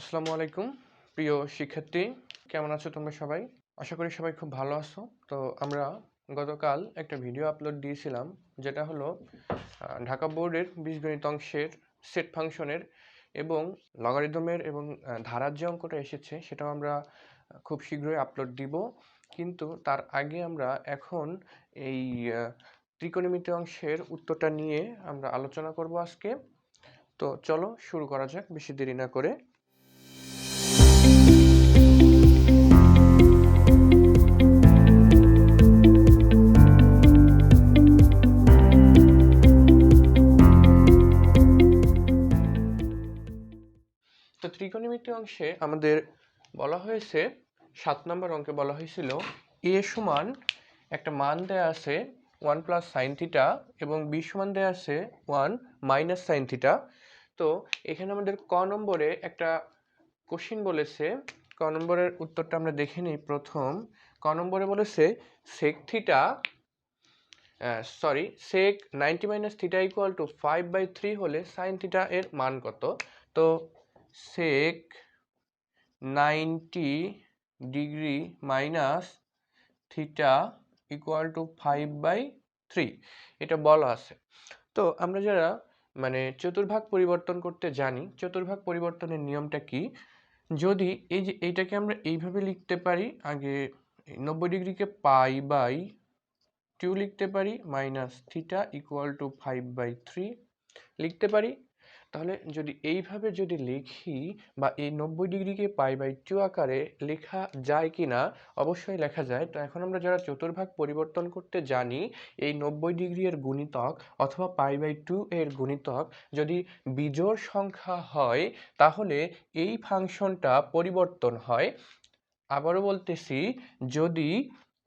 আসসালামু আলাইকুম। প্রিয় শিক্ষার্থী, কেমন আছো তোমরা সবাই? আশা করি সবাই খুব ভালো আছো। তো আমরা গতকাল একটা ভিডিও আপলোড দিয়েছিলাম, যেটা হলো ঢাকা বোর্ডের বীজগণিত অংশের সেট ফাংশনের এবং লগারিদমের এবং ধারার যে অঙ্কটা এসেছে, সেটাও আমরা খুব শীঘ্রই আপলোড দিব। কিন্তু তার আগে আমরা এখন এই ত্রিকোণমিতি অংশের উত্তরটা নিয়ে আমরা আলোচনা করব আজকে। তো চলো শুরু করা যাক, বেশি দেরি না করে। তো ত্রিকোণমিতি অংশে আমাদের বলা হয়েছে, সাত নম্বর অঙ্কে বলা হয়েছিল, এ সমান একটা মান দেয়া আছে ওয়ান প্লাস সাইন থিটা এবং বি সমান দেয়া আছে ওয়ান মাইনাস সাইন থিটা। তো এখানে আমাদের ক নম্বরে একটা কোশ্চিন বলেছে, ক নম্বরের উত্তরটা আমরা দেখে নিই প্রথম। ক নম্বরে বলেছে sec theta sorry sec ninety minus theta equal to five by three হলে সাইন থিটা এর মান কত? তো sec ninety degree minus theta equal to five by three এটা বলা আছে। তো আমরা যারা মানে চতুর্ভাগ পরিবর্তন করতে জানি, চতুর্ভাগ পরিবর্তনের নিয়মটা কি? যদি এই যে এইটাকে আমরা এইভাবে লিখতে পারি, আগে নব্বই ডিগ্রিকে পাই বাই টু লিখতে পারি minus theta equal to five by three লিখতে পারি। তাহলে যদি এইভাবে যদি লিখি বা এই নব্বই ডিগ্রিকে পাই বাই টু আকারে লেখা যায় কি না অবশ্যই লেখা যায়। তো এখন আমরা যারা চতুর্ভাগ পরিবর্তন করতে জানি, এই নব্বই ডিগ্রি এর গুণিতক অথবা পাই বাই টু এর গুণিতক যদি বিজোড় সংখ্যা হয়, তাহলে এই ফাংশনটা পরিবর্তন হয়। আবারও বলতেছি, যদি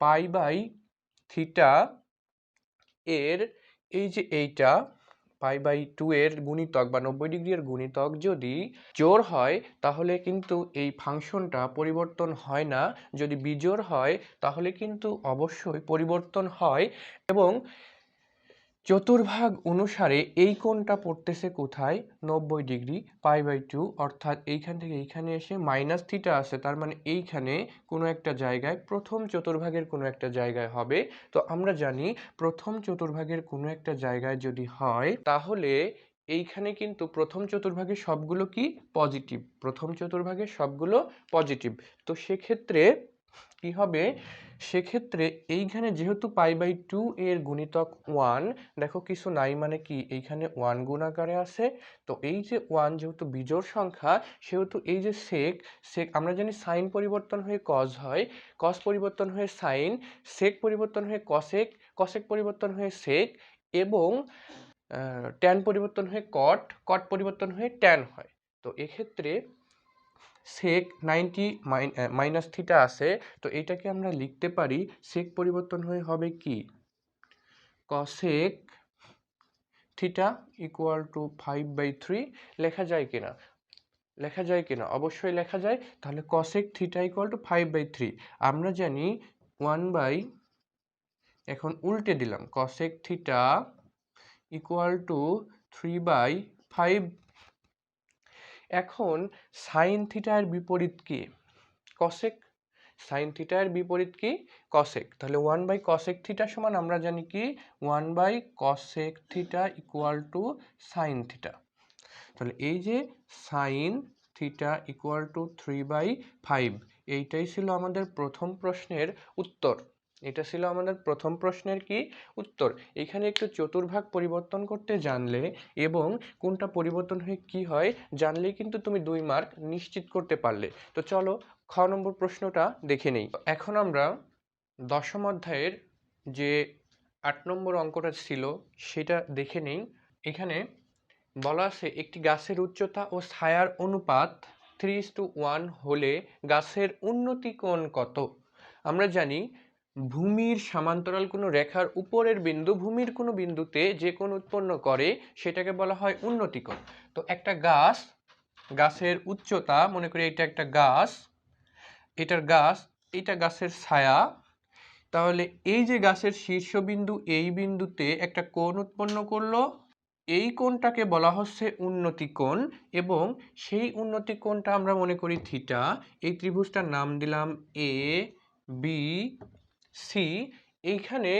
পাই বাই থিটা এর এই যে এইটা পাই বাই টু এর গুণিতক বা নব্বই ডিগ্রি এর গুণিতক যদি জোর হয়, তাহলে কিন্তু এই ফাংশনটা পরিবর্তন হয় না। যদি বিজোর হয়, তাহলে কিন্তু অবশ্যই পরিবর্তন হয় এবং চতুর্ভাগ অনুসারে এই কোণটা পড়তেছে কোথায়? নব্বই ডিগ্রি, পাই বাই টু, অর্থাৎ এইখান থেকে এইখানে এসে মাইনাস থিটা আছে, তার মানে এইখানে কোনো একটা জায়গায় প্রথম চতুর্ভাগের কোনো একটা জায়গায় হবে। তো আমরা জানি প্রথম চতুর্ভাগের কোনো একটা জায়গায় যদি হয়, তাহলে এইখানে কিন্তু প্রথম চতুর্ভাগের সবগুলো কি? পজিটিভ। প্রথম চতুর্ভাগের সবগুলো পজিটিভ। তো সেক্ষেত্রে কি হবে? সেক্ষেত্রে এইখানে যেহেতু পাই বাই টু এর গুণিতক ওয়ান, দেখো কিছু নাই মানে কি? এইখানে ওয়ান গুণ আকারে আছে। তো এই যে ওয়ান যেহেতু বিজোড় সংখ্যা, সেহেতু এই যে সেক সেক আমরা জানি সাইন পরিবর্তন হয়ে কজ হয় কস পরিবর্তন হয়ে সাইন সেক পরিবর্তন হয়ে কসেক কসেক পরিবর্তন হয়ে সেক এবং ট্যান পরিবর্তন হয়ে কট কট পরিবর্তন হয়ে ট্যান হয়। তো এক্ষেত্রে সেক নাইনটি মাইনাস থিটা আছে, তো এটাকে আমরা লিখতে পারি সেক পরিবর্তন হয়ে হবে কি? Cosec theta equal to five by three লেখা যায় কিনা? লেখা যায় কিনা? অবশ্যই লেখা যায়। তাহলে cosec theta equal to five by three আমরা জানি ওয়ান বাই এখন উল্টে দিলাম। Cosec theta equal to three by five এখন সাইন থিটার বিপরীত কি? কসেক সাইন থিটার বিপরীত কি? কসেক তাহলে ওয়ান বাই কসেক থিটা সমান আমরা জানি কি? One by cosec theta equal to sine theta তাহলে এই যে sine theta equal to three by five এইটাই ছিল আমাদের প্রথম প্রশ্নের উত্তর। এটা ছিল আমাদের প্রথম প্রশ্নের কি উত্তর। এখানে একটু চতুর্ভাগ পরিবর্তন করতে জানলে এবং কোনটা পরিবর্তন হয়ে কি হয় জানলে কিন্তু তুমি দুই মার্ক নিশ্চিত করতে পারলে। তো চলো খ নম্বর প্রশ্নটা দেখে নেই। এখন আমরা দশম অধ্যায়ের যে আট নম্বর অঙ্কটা ছিল সেটা দেখে নেই। এখানে বলা আছে, একটি গাছের উচ্চতা ও ছায়ার অনুপাত থ্রি টু ওয়ান হলে গাছের উন্নতি কোণ কত? আমরা জানি ভূমির সমান্তরাল কোনো রেখার উপরের বিন্দু ভূমির কোনো বিন্দুতে যে কোণ উৎপন্ন করে সেটাকে বলা হয় উন্নতি কোণ তো একটা গাছ, গাছের উচ্চতা, মনে করি এটা একটা গাছ, এটার গাছ, এটা গাছের ছায়া, তাহলে এই যে গাছের শীর্ষবিন্দু, এই বিন্দুতে একটা কোণ উৎপন্ন করল, এই কোণটাকে বলা হচ্ছে উন্নতি কোণ এবং সেই উন্নতি কোণটা আমরা মনে করি থিটা। এই ত্রিভুজটার নাম দিলাম এ, বি সি এইখানে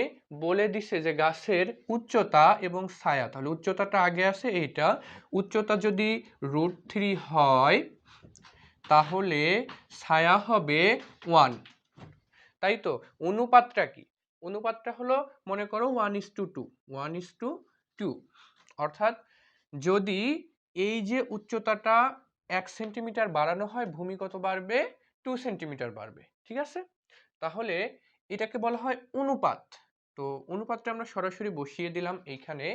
বলে দিছে যে গাছের উচ্চতা এবং ছায়া। তাহলে উচ্চতাটা আগে আছে এইটা। উচ্চতা যদি রুট থ্রি হয়, তাহলে ছায়া হবে ওয়ান তাই তো? অনুপাতটা কি? অনুপাতটা হলো, মনে করো one is to two one is to two অর্থাৎ যদি এই যে উচ্চতাটা এক সেন্টিমিটার বাড়ানো হয়, ভূমি কত বাড়বে? টু সেন্টিমিটার বাড়বে। ঠিক আছে? তাহলে এটাকে বলা হয় অনুপাত। তো অনুপাতটা আমরা সরাসরি বসিয়ে দিলাম এইখানে।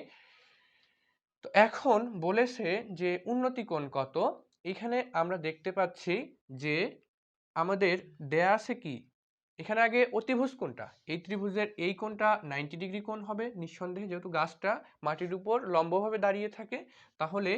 তো এখন বলেছে যে উন্নতি কোণ কত? এখানে আমরা দেখতে পাচ্ছি যে আমাদের দেয়া আছে কি? এখানে আগে অতিভুজ কোণটা, এই ত্রিভুজের এই কোণটা নাইনটি ডিগ্রি কোণ হবে। নিঃসন্দেহে যেহেতু গাছটা মাটির উপর লম্বভাবে দাঁড়িয়ে থাকে, তাহলে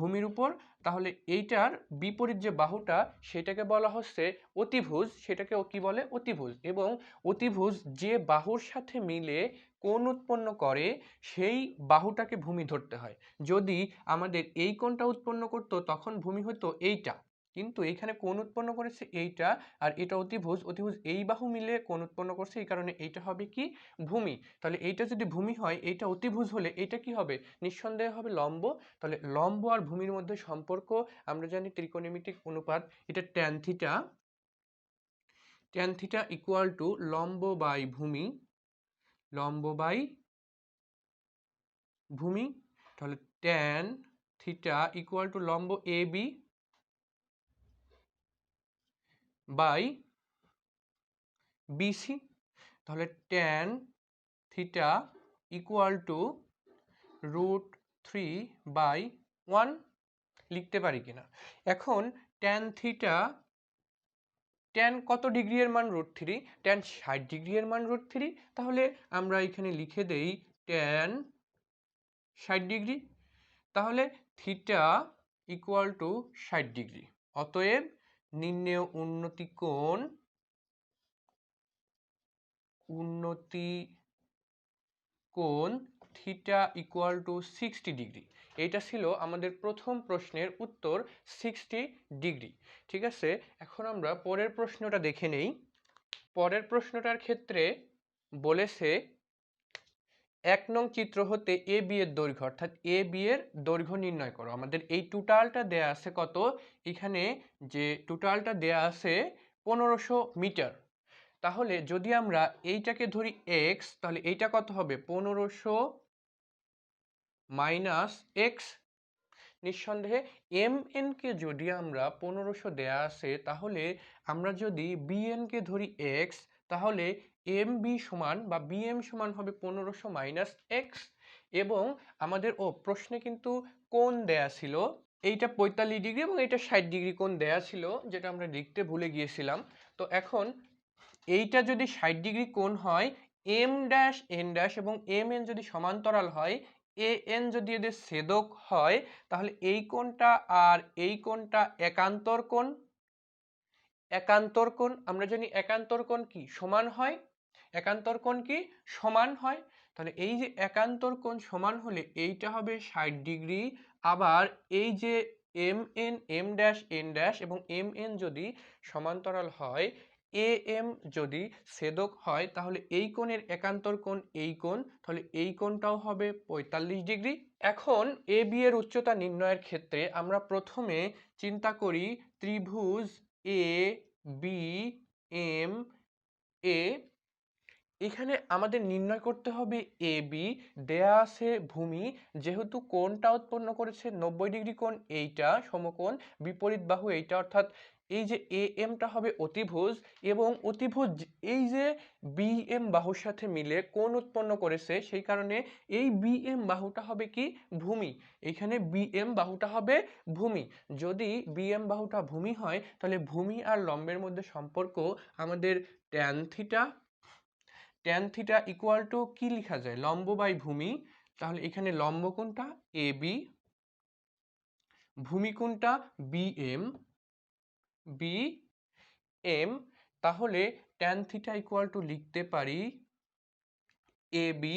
ভূমির উপর, তাহলে এইটার বিপরীত যে বাহুটা, সেটাকে বলা হচ্ছে অতিভুজ, সেটাকে কি বলে? অতিভুজ। এবং অতিভুজ যে বাহুর সাথে মিলে কোণ উৎপন্ন করে, সেই বাহুটাকে ভূমি ধরতে হয়। যদি আমাদের এই কোণটা উৎপন্ন করতো, তখন ভূমি হতো এইটা। কিন্তু এইখানে কোন উৎপন্ন করেছে এইটা, আর এটা অতিভুজ অতিভুজ এই বাহু মিলে কোন উৎপন্ন করছে, এই কারণে এইটা হবে কি? ভূমি। তাহলে এইটা যদি ভূমি হয়, এইটা অতিভুজ হলে এটা কি হবে? নিঃসন্দেহে হবে লম্ব। তাহলে লম্ব আর ভূমির মধ্যে সম্পর্ক, আমরা জানি ত্রিকোণমিতিক অনুপাত, এটা tan theta tan theta equal to লম্ব বাই ভূমি। লম্ব বাই ভূমি। তাহলে ট্যান থিটা ইকুয়াল টু লম্ব এ বি। বাই বিসি, তাহলে tan theta equal to root three by one লিখতে পারি কিনা? এখন ট্যান থিটা ট্যান কত ডিগ্রি এর মান রুট থ্রি ট্যান ষাট ডিগ্রি এর মান রুট থ্রি তাহলে আমরা এখানে লিখে দেই ট্যান ষাট ডিগ্রি, তাহলে থিটা ইকুয়াল টু ষাট ডিগ্রি। অতএব নির্ণেয় উন্নতি কোণ? উন্নতি কোণ theta equal to sixty degree এইটা ছিল আমাদের প্রথম প্রশ্নের উত্তর সিক্সটি ডিগ্রি ঠিক আছে? এখন আমরা পরের প্রশ্নটা দেখে নেই। পরের প্রশ্নটার ক্ষেত্রে বলেছে এক নং চিত্র হতে এ বি এর দৈর্ঘ্য, অর্থাৎ এ বি এর দৈর্ঘ্য নির্ণয় করো। আমাদের এই টোটালটা দেয়া আছে কত? এখানে যে টোটালটা দেয়া আছে পনেরোশো মিটার। তাহলে যদি আমরা এইটাকে ধরি এক্স তাহলে এইটা কত হবে? পনেরোশো মাইনাস এক্স নিঃসন্দেহে এম এনকে যদি আমরা পনেরোশো দেয়া আছে, তাহলে আমরা যদি বিএনকে ধরি এক্স তাহলে এম বি সমান বা বিএম সমান হবে পনেরোশো মাইনাস এক্স এবং আমাদের, ও প্রশ্নে কিন্তু কোন দেয়া ছিল, এইটা পঁয়তাল্লিশ ডিগ্রি এবং এইটা ষাট ডিগ্রি কোন দেয়া ছিল, যেটা আমরা লিখতে ভুলে গিয়েছিলাম। তো এখন এইটা যদি ষাট ডিগ্রি কোণ হয় এম ড্যাশ এন ড্যাশ এবং এম এন যদি সমান্তরাল হয় এ এন যদি এদের ছেদক হয়, তাহলে এই কোণটা আর এই কোণটা একান্তর কোণ একান্তর কোণ, আমরা জানি একান্তর কোণ কি? সমান হয় একান্তর কোণ কি সমান হয়? তাহলে এই যে একান্তর কোণ সমান হলে এইটা হবে ষাট ডিগ্রি। আবার এই যে M N M dash, N dash এবং এম এন যদি সমান্তরাল হয় এ এম যদি ছেদক হয়, তাহলে এই কোণের একান্তর কোণ এই কোণ, তাহলে এই কোণটাও হবে পঁয়তাল্লিশ ডিগ্রি। এখন এ বি এর উচ্চতা নির্ণয়ের ক্ষেত্রে আমরা প্রথমে চিন্তা করি ত্রিভুজ এ, বি, এম, এ এখানে আমাদের নির্ণয় করতে হবে এ বি দেয়া আছে ভূমি। যেহেতু কোণটা উৎপন্ন করেছে নব্বই ডিগ্রি কোণ, এইটা সমকোণ, বিপরীত বাহু এইটা, অর্থাৎ এই যে এ এমটা হবে অতিভুজ এবং অতিভুজ এই যে বি এম বাহুর সাথে মিলে কোণ উৎপন্ন করেছে, সেই কারণে এই বি এম বাহুটা হবে কি? ভূমি। এখানে বি এম বাহুটা হবে ভূমি। যদি বি এম বাহুটা ভূমি হয়, তাহলে ভূমি আর লম্বের মধ্যে সম্পর্ক আমাদের tan theta tan theta equal to কি লেখা যায়? লম্ব বাই ভূমি। তাহলে এখানে লম্ব কোনটা? এ বি ভূমি কোনটা? বি এম বি এম তাহলে ট্যান থিটা ইকুয়াল টু লিখতে পারি এ বি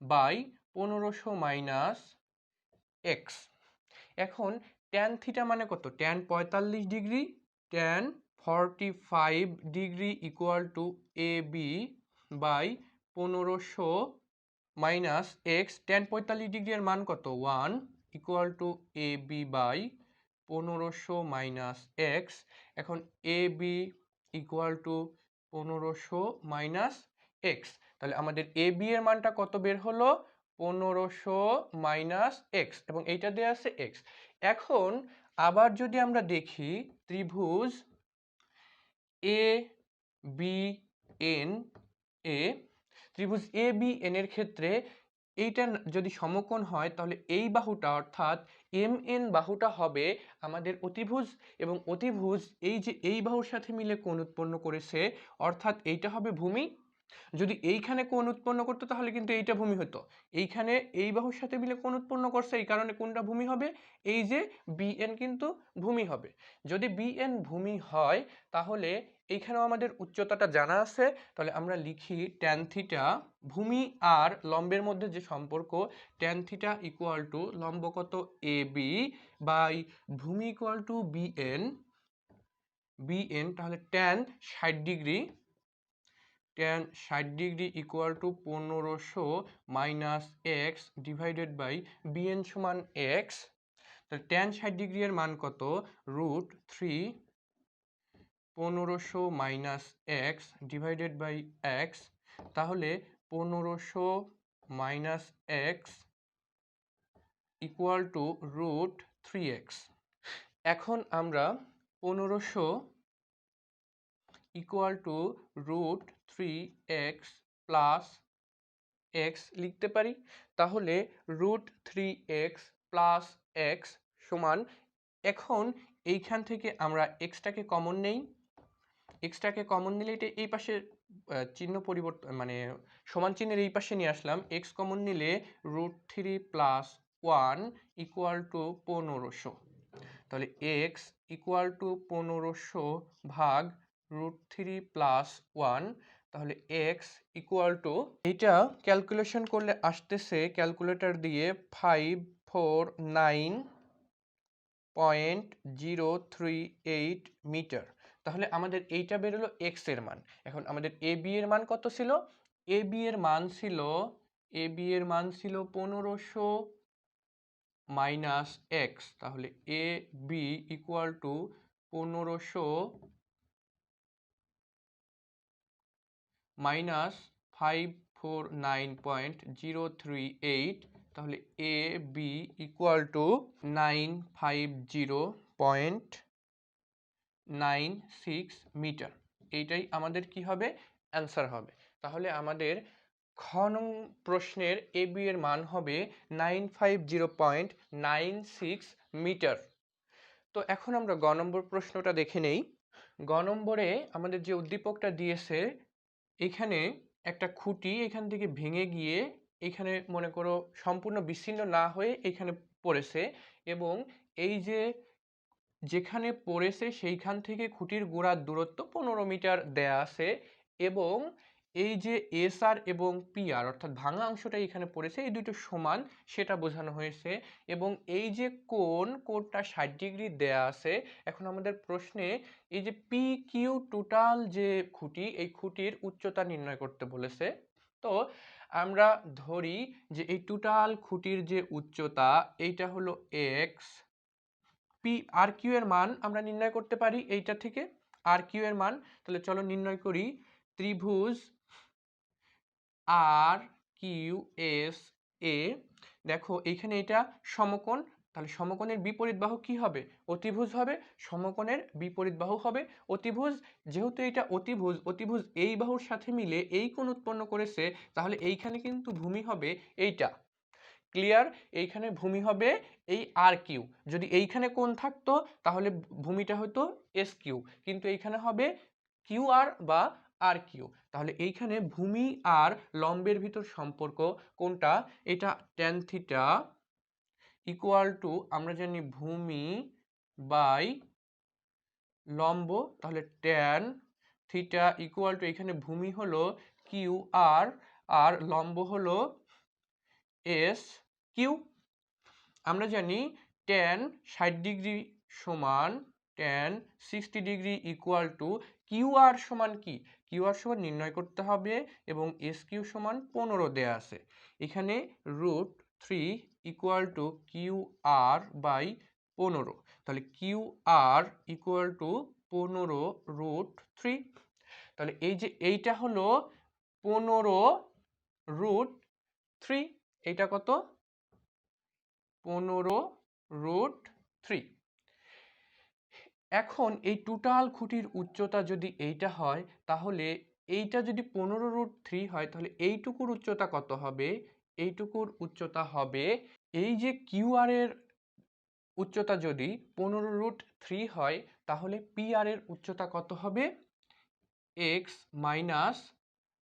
বাই পনেরোশো মাইনাস এক্স এখন ট্যান থিটা মানে কত? ট্যান পঁয়তাল্লিশ degree tan forty five degree equal to A B by পনেরোশো মাইনাস এক্স টেন পঁয়তাল্লিশ ডিগ্রির মান কত? One equal to A B by পনেরোশো মাইনাস এক্স এখন এ বি ইকুয়াল টু পনেরোশো মাইনাস এক্স তাহলে আমাদের এ বি এর মানটা কত বের হলো? পনেরোশো মাইনাস এক্স এবং এইটা দেওয়া আছে এক্স এখন আবার যদি আমরা দেখি ত্রিভুজ এ বি এন এ ত্রিভুজ এ বি এন এর ক্ষেত্রে এইটা যদি সমকোণ হয়, তাহলে এই বাহুটা অর্থাৎ এম এন বাহুটা হবে আমাদের অতিভুজ এবং অতিভুজ এই যে এই বাহুর সাথে মিলে কোণ উৎপন্ন করেছে, অর্থাৎ এইটা হবে ভূমি যদি এইখানে কোন উৎপন্ন করতো তাহলে কিন্তু এইটা ভূমি হতো। এইখানে এই বাহুর সাথে মিলে কোন উৎপন্ন করছে, এই কারণে কোনটা ভূমি হবে। এই যে বিএন কিন্তু ভূমি হবে। যদি বিএন ভূমি হয়, তাহলে এইখানেও আমাদের উচ্চতাটা জানা আছে। তাহলে আমরা লিখি ট্যান থিটা ভূমি আর লম্বের মধ্যে যে সম্পর্ক ট্যান থিটা ইকুয়াল টু লম্ব কত এ বি বাই ভূমি ইকুয়াল টু বিএন বিএন তাহলে ট্যান ষাট ডিগ্রি ট্যান ষাট ডিগ্রি ইকুয়াল টু পনেরোশো minus X divided by BN সমান এক্স তাহলে ট্যান ষাট ডিগ্রি এর মান কত? রুট থ্রি পনেরোশো minus X divided by X তাহলে পনেরোশো minus X equal to root three X এখন আমরা পনেরোশো equal to root three X plus X লিখতে পারি? তাহলে root three X plus X সমান এখন এইখান থেকে আমরা এক্সটাকে কমন নেই। এক্সটাকে কমন নিলে এটা এই পাশে চিহ্ন পরিবর্তন মানে সমান চিহ্নের এই পাশে নিয়ে আসলাম। এক্স কমন নিলে root three plus one equal to পনেরোশো। তাহলে এক্স ইকুয়াল টু পনেরোশো ভাগ রুট থ্রি প্লাস ওয়ান তাহলে এক্স ইকুয়াল টু এটা ক্যালকুলেশন করলে আসতেছে ক্যালকুলেটর দিয়ে five four nine point zero three eight metre তাহলে আমাদের এইটা বেরোলো এক্সের মান। এখন আমাদের এ বি এর মান কত ছিল? এ বি এর মান ছিল এ বি এর মান ছিল পনেরোশো মাইনাস এক্স তাহলে এ বি ইকুয়াল টু পনেরোশো minus five four nine point zero three eight, তাহলে A B equal to nine five zero point nine six metre. এইটাই আমাদের কি হবে? অ্যান্সার হবে। তাহলে আমাদের খ প্রশ্নের এ বি এর মান হবে nine five zero point nine six metre. তো এখন আমরা গ নম্বর প্রশ্নটা দেখে নেই। গ নম্বরে আমাদের যে উদ্দীপকটা দিয়েছে এখানে একটা খুঁটি এখান থেকে ভেঙে গিয়ে এখানে মনে করো সম্পূর্ণ বিচ্ছিন্ন না হয়ে এখানে পড়েছে এবং এই যে যেখানে পড়েছে সেইখান থেকে খুঁটির গোড়ার দূরত্ব পনেরো মিটার দেয়া আছে এবং এই যে এস আর এবং পি আর অর্থাৎ ভাঙা অংশটা এখানে পড়েছে, এই দুটো সমান সেটা বোঝানো হয়েছে। এবং এই যে কোণ, কোণটা ষাট ডিগ্রি দেয়া আছে, এখন আমাদের প্রশ্নে এই যে পি কিউ টোটাল যে খুঁটি, এই খুঁটির উচ্চতা নির্ণয় করতে বলেছে। তো আমরা ধরি যে এই টোটাল খুঁটির যে উচ্চতা, এইটা হলো এক্স পি আর কিউ এর মান আমরা নির্ণয় করতে পারি এইটা থেকে। আর কিউ এর মান, তাহলে চলো নির্ণয় করি, ত্রিভুজ আর কিউ এস এ দেখো এইখানে এটা সমকোণ। তাহলে সমকোণের বিপরীত বাহু কি হবে? অতিভুজ হবে। সমকোণের বিপরীত বাহু হবে অতিভুজ। যেহেতু এটা অতিভুজ অতিভুজ এই বাহুর সাথে মিলে এই কোণ উৎপন্ন করেছে, তাহলে এইখানে কিন্তু ভূমি হবে এইটা। ক্লিয়ার এইখানে ভূমি হবে এই আর কিউ যদি এইখানে কোণ থাকতো, তাহলে ভূমিটা হতো এস কিউ কিন্তু এইখানে হবে কিউ আর বা আর কিউ। তাহলে এইখানে ভূমি আর লম্বের ভিতর সম্পর্ক কোনটা? এটা ট্যান থিটা ইকুয়াল টু আমরা জানি ভূমি বাই লম্ব, তাহলে ট্যান থিটা ইকুয়াল টু এখানে ভূমি হলো কিউ আর আর লম্ব হলো এস কিউ। আমরা জানি টেন ষাট ডিগ্রি সমান tan sixty degree equal to Q R সমান কি? কিউ আর সমান নির্ণয় করতে হবে এবং এস কিউ সমান পনেরো দেয়া আছে। এখানে root three equal to Q R by পনেরো। তাহলে কিউ আর ইকুয়াল টু পনেরো রুট থ্রি তাহলে এই যে এইটা হলো পনেরো রুট থ্রি এইটা কত? পনেরো রুট থ্রি এখন এই টোটাল খুঁটির উচ্চতা যদি এইটা হয়, তাহলে এইটা যদি পনেরো রুট থ্রি হয়, তাহলে এইটুকুর উচ্চতা কত হবে? এইটুকুর উচ্চতা হবে, এই যে কিউআর এর উচ্চতা যদি পনেরো রুট থ্রি হয়, তাহলে পি আর এর উচ্চতা কত হবে? এক্স মাইনাস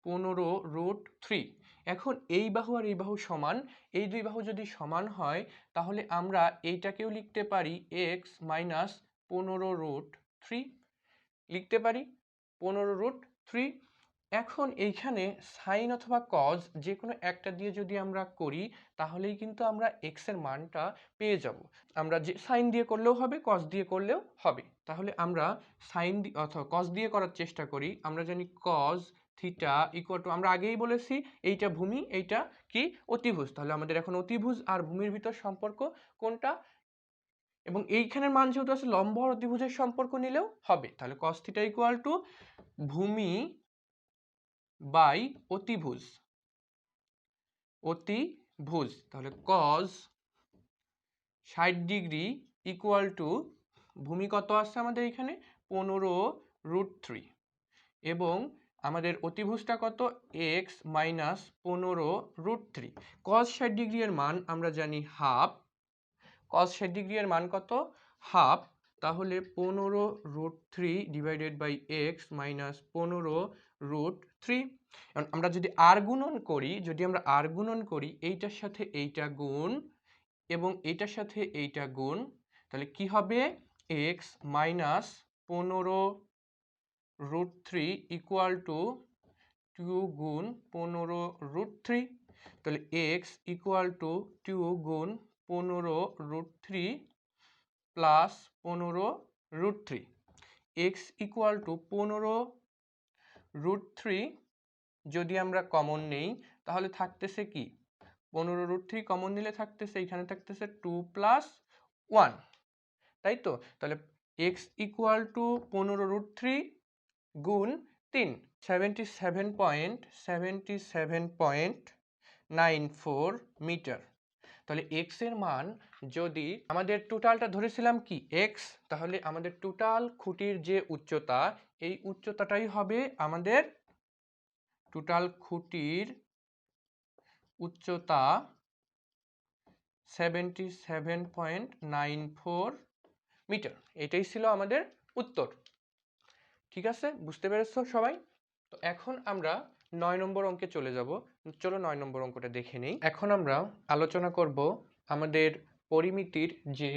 পনেরো রুট থ্রি এখন এই বাহু আর এই বাহু সমান, এই দুই বাহু যদি সমান হয়, তাহলে আমরা এইটাকেও লিখতে পারি এক্স মাইনাস পনেরো রুট থ্রি লিখতে পারি পনেরো রুট থ্রি এখন এইখানে সাইন অথবা কজ যে কোনো একটা দিয়ে যদি আমরা করি, তাহলেই কিন্তু আমরা এক্সের মানটা পেয়ে যাব। আমরা যে সাইন দিয়ে করলেও হবে কজ দিয়ে করলেও হবে। তাহলে আমরা সাইন অথবা কজ দিয়ে করার চেষ্টা করি। আমরা জানি কজ থিটা ইকুয়াল টু আমরা আগেই বলেছি, এইটা ভূমি, এইটা কি? অতিভুজ। তাহলে আমাদের এখন অতিভুজ আর ভূমির ভিতর সম্পর্ক কোনটা? এবং এইখানের মান যেহেতু আছে লম্ব আর অতিভুজের সম্পর্ক নিলেও হবে। তাহলে কস থিটা ইকুয়াল টু ভূমি বাই অতিভুজ। অতিভুজ। তাহলে কজ ষাট ডিগ্রি ইকুয়াল টু ভূমি কত আসছে আমাদের এখানে? পনেরো রুট থ্রি এবং আমাদের অতিভুজটা কত? এক্স মাইনাস পনেরো রুট থ্রি কস ষাট ডিগ্রি এর মান আমরা জানি হাফ কস ষাট ডিগ্রি মান কত? হাফ তাহলে পনেরো root three divided by X minus পনেরো রুট থ্রি আমরা যদি আর গুণন করি, যদি আমরা আর গুণন করি, এইটার সাথে এইটা গুণ এবং এইটার সাথে এইটা গুণ, তাহলে কি হবে? এক্স মাইনাস পনেরো root three equal to two গুণ পনেরো রুট থ্রি তাহলে এক্স ইকুয়াল টু টু গুণ পনেরো রুট থ্রি প্লাস পনেরো root three X equal to পনেরো রুট থ্রি যদি আমরা কমন নেই, তাহলে থাকতেছে কি? পনেরো রুট থ্রি কমন নিলে থাকতেছে, এখানে থাকতেছে টু প্লাস ওয়ান তাই তো? তাহলে এক্স ইকুয়াল টু পনেরো রুট থ্রি গুণ তিন। Seventy seven point seventy seven point nine four metre তাহলে এক্সের মান যদি আমাদের টোটালটা ধরেছিলাম কি? এক্স তাহলে আমাদের টোটাল খুঁটির যে উচ্চতা, এই উচ্চতাটাই হবে আমাদের টোটাল খুঁটির উচ্চতা seventy seven point nine four metre এটাই ছিল আমাদের উত্তর। ঠিক আছে? বুঝতে পেরেছ সবাই? তো এখন আমরা নয় নম্বর অঙ্কে চলে যাব। চলো নয় নম্বর অঙ্কটা দেখে নিই। এখন আমরা আলোচনা করব আমাদের পরিমিতির যে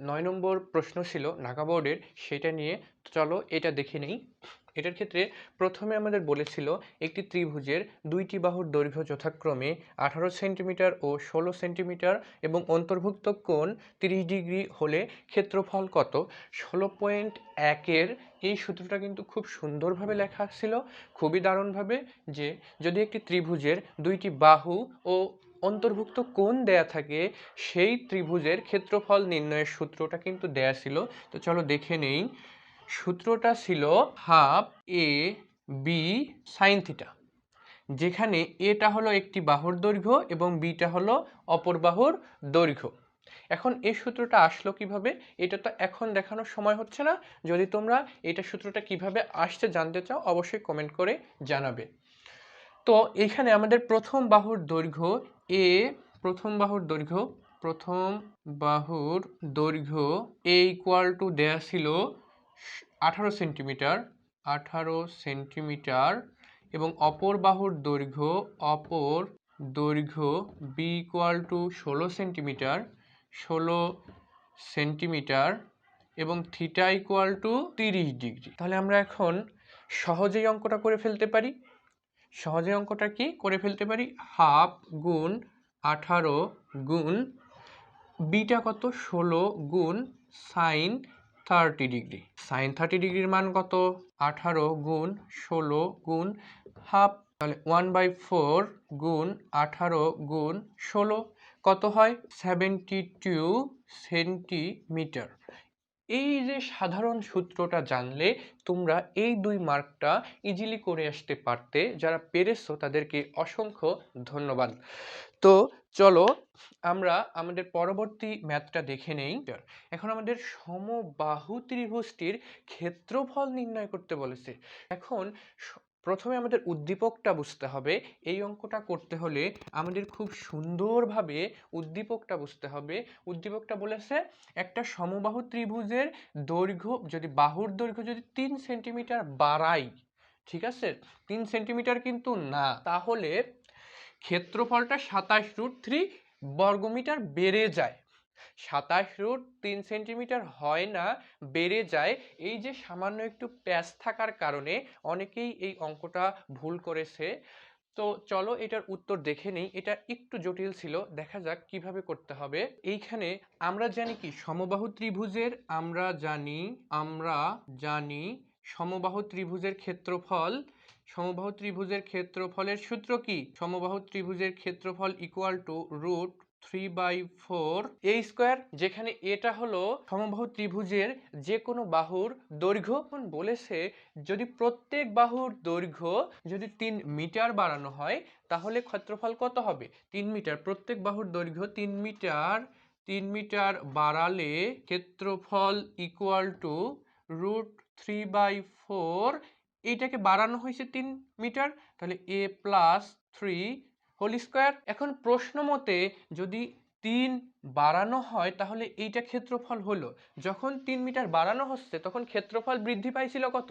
নয় নম্বর প্রশ্ন ছিল নাগা বোর্ডের সেটা নিয়ে। চলো এটা দেখে নেই। এটার ক্ষেত্রে প্রথমে আমাদের বলেছিল একটি ত্রিভুজের দুইটি বাহুর দৈর্ঘ্য যথাক্রমে আঠারো সেন্টিমিটার ও ষোলো সেন্টিমিটার এবং অন্তর্ভুক্ত কোণ তিরিশ ডিগ্রি হলে ক্ষেত্রফল কত? ষোলো পয়েন্ট একের এই সূত্রটা কিন্তু খুব সুন্দরভাবে লেখা ছিল। খুবই দারুণভাবে যে যদি একটি ত্রিভুজের দুইটি বাহু ও অন্তর্ভুক্ত কোণ দেয়া থাকে, সেই ত্রিভুজের ক্ষেত্রফল নির্ণয়ের সূত্রটা কিন্তু দেয়া ছিল। তো চলো দেখে নেই। সূত্রটা ছিল half A B sine theta, যেখানে এটা হলো একটি বাহুর দৈর্ঘ্য এবং বিটা হলো অপর বাহুর দৈর্ঘ্য। এখন এই সূত্রটা আসলো কীভাবে? এটা তো এখন দেখানোর সময় হচ্ছে না। যদি তোমরা এটা সূত্রটা কীভাবে আসছে জানতে চাও, অবশ্যই কমেন্ট করে জানাবে। তো এখানে আমাদের প্রথম বাহুর দৈর্ঘ্য এ, প্রথম বাহুর দৈর্ঘ্য, প্রথম বাহুর দৈর্ঘ্য এ ইকুয়াল টু দেয়া ছিল আঠারো সেন্টিমিটার আঠারো সেন্টিমিটার এবং অপর বাহুর দৈর্ঘ্য, অপর দৈর্ঘ্য বি ইকুয়াল টু ষোলো সেন্টিমিটার ষোলো সেন্টিমিটার এবং থিটা ইকুয়াল টু তিরিশ ডিগ্রি। তাহলে আমরা এখন সহজেই অঙ্কটা করে ফেলতে পারি। সহজে অঙ্কটা কি করে ফেলতে পারি? হাফ গুণ আঠারো গুণ বিটা কত? ষোলো গুণ sine thirty degree sine thirty ডিগ্রির মান কত? আঠারো গুণ ষোলো গুণ হাফ তাহলে ওয়ান বাই ফোর গুণ আঠারো গুণ ষোলো। কত হয়? সেভেন্টি টু সেন্টিমিটার এই যে সাধারণ সূত্রটা জানলে তোমরা এই দুই মার্কটা ইজিলি করে আসতে পারতে। যারা পেরেছ তাদেরকে অসংখ্য ধন্যবাদ। তো চলো আমরা আমাদের পরবর্তী ম্যাথটা দেখে নেই। এখন আমাদের সমবাহু ত্রিভুজটির ক্ষেত্রফল নির্ণয় করতে বলেছে। এখন প্রথমে আমাদের উদ্দীপকটা বুঝতে হবে। এই অঙ্কটা করতে হলে আমাদের খুব সুন্দরভাবে উদ্দীপকটা বুঝতে হবে। উদ্দীপকটা বলেছে, একটা সমবাহু ত্রিভুজের দৈর্ঘ্য, যদি বাহুর দৈর্ঘ্য যদি তিন সেন্টিমিটার বাড়াই, ঠিক আছে? তিন সেন্টিমিটার কিন্তু না। তাহলে ক্ষেত্রফলটা সাতাশ রুট থ্রি বর্গমিটার বেড়ে যায়। সাতাশ রুট তিন সেন্টিমিটার হয় না, বেড়ে যায়। এই যে সামান্য একটু প্যাচ থাকার কারণে অনেকেই এই অঙ্কটা ভুল করেছে। তো চলো এটার উত্তর দেখে নেই, এটা একটু জটিল ছিল। দেখা যাক কীভাবে করতে হবে। এইখানে আমরা জানি কি, সমবাহু ত্রিভুজের আমরা জানি আমরা জানি সমবাহু ত্রিভুজের ক্ষেত্রফল সমবাহু ত্রিভুজের ক্ষেত্রফলের সূত্র কি? সমবাহু ত্রিভুজের ক্ষেত্রফল equal to root three by four A square যেখানে এটা হলো সমবাহু ত্রিভুজের যে কোনো বাহুর দৈর্ঘ্য। বলেছে, যদি প্রত্যেক বাহুর দৈর্ঘ্য যদি তিন মিটার বাড়ানো হয়, তাহলে ক্ষেত্রফল কত হবে? তিন মিটার। প্রত্যেক বাহুর দৈর্ঘ্য তিন মিটার। তিন মিটার বাড়ালে ক্ষেত্রফল equal to root three by four এইটাকে বাড়ানো হয়েছে তিন মিটার, তাহলে A plus three whole square. এখন প্রশ্ন মতে যদি তিন বাড়ানো হয়, তাহলে এইটা ক্ষেত্রফল হলো। যখন তিন মিটার বাড়ানো হচ্ছে, তখন ক্ষেত্রফল বৃদ্ধি পাইছিল কত?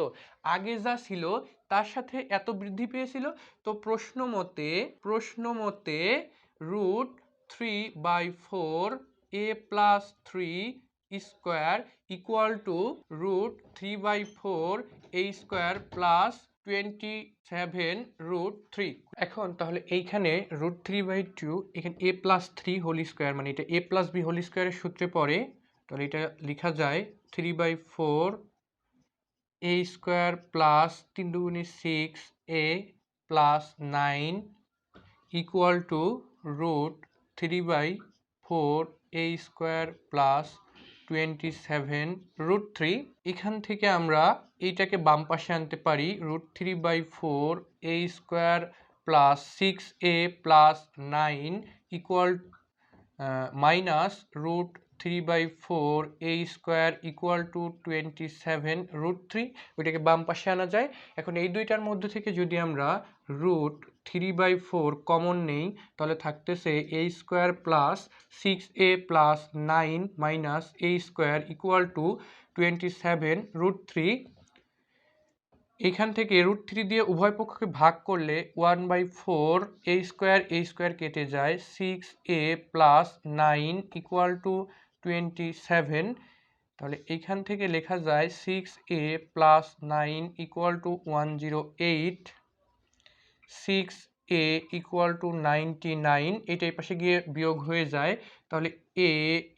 আগে যা ছিল, তার সাথে এত বৃদ্ধি পেয়েছিল। তো প্রশ্ন মতে প্রশ্ন মতে root three by four A plus three square equal to root three by four A square plus twenty seven root three এখন তাহলে এইখানে রুট থ্রি বাই টু এখানে A plus three whole square মানে এটা এ প্লাস বি হোল স্কোয়ারের সূত্রে পড়ে, তাহলে এটা লেখা যায় three by four A square plus তিন দুগুণে six A plus nine equal to root three by four A square plus twenty seven root three এখান থেকে আমরা এইটাকে বাম পাশে আনতে পারি root three by four A square plus six A plus nine equal minus root three by four A square equal to twenty seven root three ওইটাকে বাম পাশে আনা যায়। এখন এই দুইটার মধ্যে থেকে যদি আমরা root three by four common নেই, তাহলে থাকতেছে A square plus six A plus nine minus A square equal to twenty seven root three এখান থেকে রুট থ্রি দিয়ে উভয় পক্ষকে ভাগ করলে one by four A square A square কেটে যায় six A plus nine equal to twenty seven তাহলে এইখান থেকে লেখা যায় six A plus nine equal to one zero eight six A equal to ninety nine এটা এই পাশে গিয়ে বিয়োগ হয়ে যায়। তাহলে a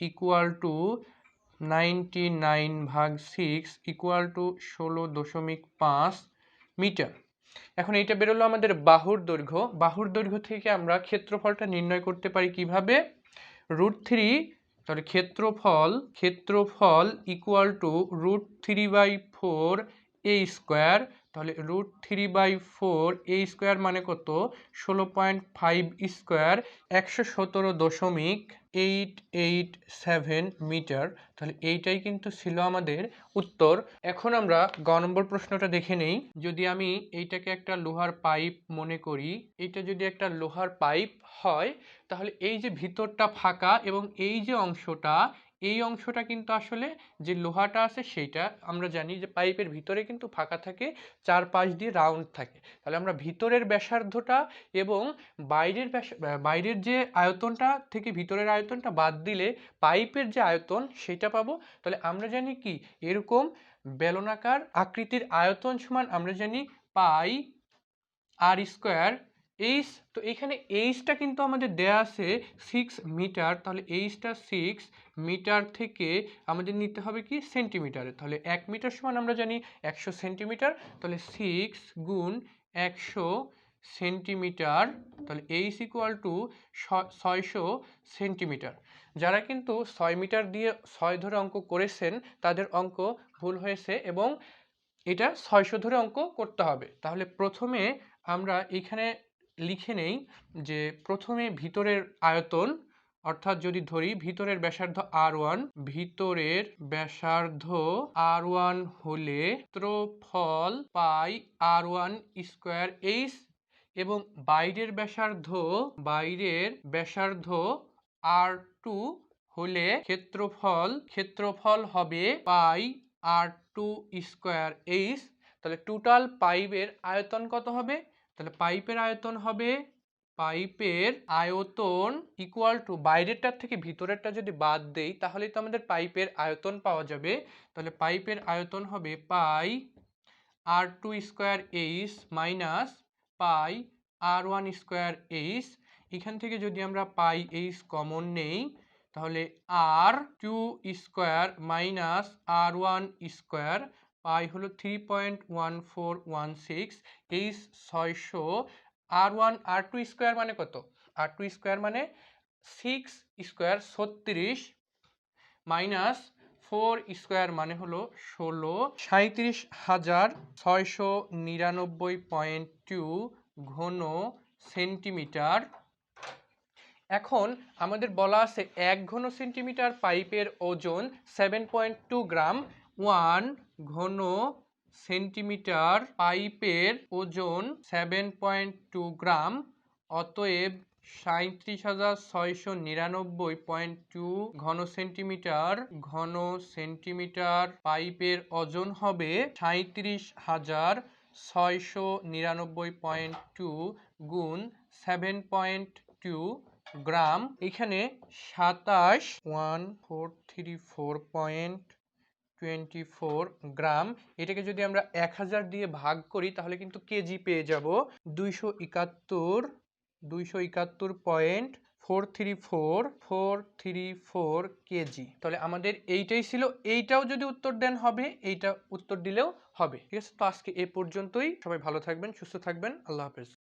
equal to ninety nine ভাগ সিক্স ইকুয়াল টু ষোলো দশমিক পাঁচ মিটার। এখন এইটা বেরোলো আমাদের বাহুর দৈর্ঘ্য। বাহুর দৈর্ঘ্য থেকে আমরা ক্ষেত্রফলটা নির্ণয় করতে পারি কীভাবে? রুট থ্রি তাহলে ক্ষেত্রফল ক্ষেত্রফল equal to root three by four a square তাহলে root three by four a square মানে কত? ষোলো পয়েন্ট ফাইভ স্কোয়ার একশো সতেরো দশমিক এইট এইট সেভেন মিটার তাহলে এইটাই কিন্তু ছিল আমাদের উত্তর। এখন আমরা গ নম্বর প্রশ্নটা দেখে নেই। যদি আমি এইটাকে একটা লোহার পাইপ মনে করি এটা যদি একটা লোহার পাইপ হয়, তাহলে এই যে ভিতরটা ফাঁকা এবং এই যে অংশটা এই অংশটা কিন্তু আসলে যে লোহাটা আছে সেইটা আমরা জানি যে পাইপের ভিতরে কিন্তু ফাঁকা থাকে চার চারপাশ দিয়ে রাউন্ড থাকে। তাহলে আমরা ভিতরের ব্যাসার্ধটা এবং বাইরের বাইরের যে আয়তনটা থেকে ভিতরের আয়তনটা বাদ দিলে পাইপের যে আয়তন সেটা পাবো। তাহলে আমরা জানি কি? এরকম বেলনাকার আকৃতির আয়তন সমান আমরা জানি পাই আর স্কোয়ার এইচ তো এখানে এইচটা কিন্তু আমাদের দেয়া আছে সিক্স মিটার তাহলে এইচটা সিক্স মিটার থেকে আমাদের নিতে হবে কি? সেন্টিমিটারে তাহলে এক মিটার সমান আমরা জানি একশো সেন্টিমিটার তাহলে সিক্স গুণ একশো সেন্টিমিটার তাহলে এইচ ইকুয়াল টু ছয়শো সেন্টিমিটার যারা কিন্তু ছয় মিটার দিয়ে ছয় ধরে অঙ্ক করেছেন, তাদের অঙ্ক ভুল হয়েছে এবং এটা ছয়শো ধরে অঙ্ক করতে হবে। তাহলে প্রথমে আমরা এখানে লিখে নেই যে প্রথমে ভিতরের আয়তন, অর্থাৎ যদি ধরি ভিতরের ব্যাসার্ধ আর ওয়ান, ভিতরের ব্যাসার্ধ আর ওয়ান হলে ক্ষেত্রফল pi r one square H এবং বাইরের ব্যাসার্ধ বাইরের ব্যাসার্ধ আর টু হলে ক্ষেত্রফল ক্ষেত্রফল হবে pi r two square H. তাহলে টোটাল পাইপের আয়তন কত হবে? তাহলে পাইপের আয়তন হবে, পাইপের আয়তন ইকুয়াল টু বাইরেরটার থেকে ভিতরেরটা যদি বাদ দেই, তাহলে তো আমাদের পাইপের আয়তন পাওয়া যাবে। তাহলে পাইপের আয়তন হবে pi r two square H minus pi r one square H এখান থেকে যদি আমরা পাই এইচ কমন নেই, তাহলে r two square minus r one square pi হলো three point one four one six H ছয়শো r one r two square মানে কত? আর টু স্কোয়ার মানে সিক্স স্কোয়ার ছত্রিশ মাইনাস ফোর স্কোয়ার মানে হলো ষোলো সাঁত্রিশ হাজার ছয়শো নিরানব্বই পয়েন্ট টু ঘন সেন্টিমিটার এখন আমাদের বলা আছে এক ঘন সেন্টিমিটার পাইপের ওজন seven point two gram one ঘন সেন্টিমিটার পাইপের ওজন সেভেন পয়েন্ট টু গ্রাম, অতএব সাঁত্রিশ হাজার ছয়শো নিরানব্বই পয়েন্ট টু ঘন সেন্টিমিটার ঘন সেন্টিমিটার পাইপের ওজন হবে সাঁত্রিশ হাজার ছয়শো নিরানব্বই পয়েন্ট টু গুণ সেভেন পয়েন্ট টু গ্রাম। এখানে সাতাশ one four three four point twenty four gram. এটাকে যদি আমরা এক হাজার দিয়ে ভাগ করি, তাহলে কিন্তু কেজি পেয়ে যাব দুইশো একাত্তর দুইশো একাত্তর point four three four four three four KG. তাহলে আমাদের এইটাই ছিল। এইটাও যদি উত্তর দেন হবে, এইটা উত্তর দিলেও হবে। ঠিক আছে? তো আজকে এ পর্যন্তই। সবাই ভালো থাকবেন, সুস্থ থাকবেন। আল্লাহ হাফেজ।